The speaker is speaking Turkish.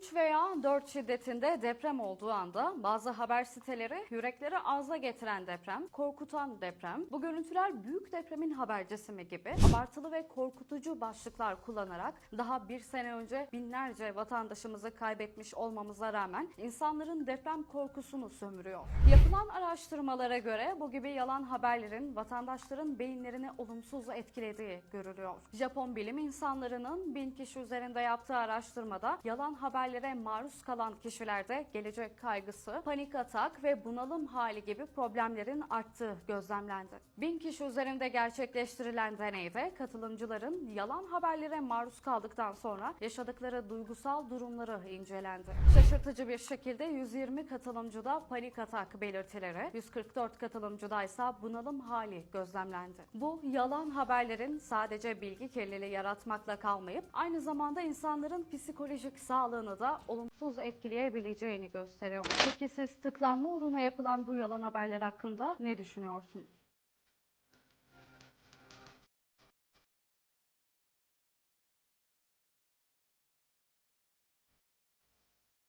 3 veya 4 şiddetinde deprem olduğu anda bazı haber siteleri yürekleri ağza getiren deprem, korkutan deprem, bu görüntüler büyük depremin habercisi mi gibi abartılı ve korkutucu başlıklar kullanarak daha bir sene önce binlerce vatandaşımızı kaybetmiş olmamıza rağmen insanların deprem korkusunu sömürüyor. Yapılan araştırmalara göre bu gibi yalan haberlerin vatandaşların beyinlerini olumsuz etkilediği görülüyor. Japon bilim insanlarının bin kişi üzerinde yaptığı araştırmada yalan haberlere maruz kalan kişilerde gelecek kaygısı, panik atak ve bunalım hali gibi problemlerin arttığı gözlemlendi. Bin kişi üzerinde gerçekleştirilen deneyde katılımcıların yalan haberlere maruz kaldıktan sonra yaşadıkları duygusal durumları incelendi. Şaşırtıcı bir şekilde 120 katılımcıda panik atak belirtileri, 144 katılımcıda ise bunalım hali gözlemlendi. Bu yalan haberlerin sadece bilgi kirliliği yaratmakla kalmayıp aynı zamanda insanların psikolojik sağlığını da olumsuz etkileyebileceğini gösteriyor. Peki siz tıklanma uğruna yapılan bu yalan haberler hakkında ne düşünüyorsunuz?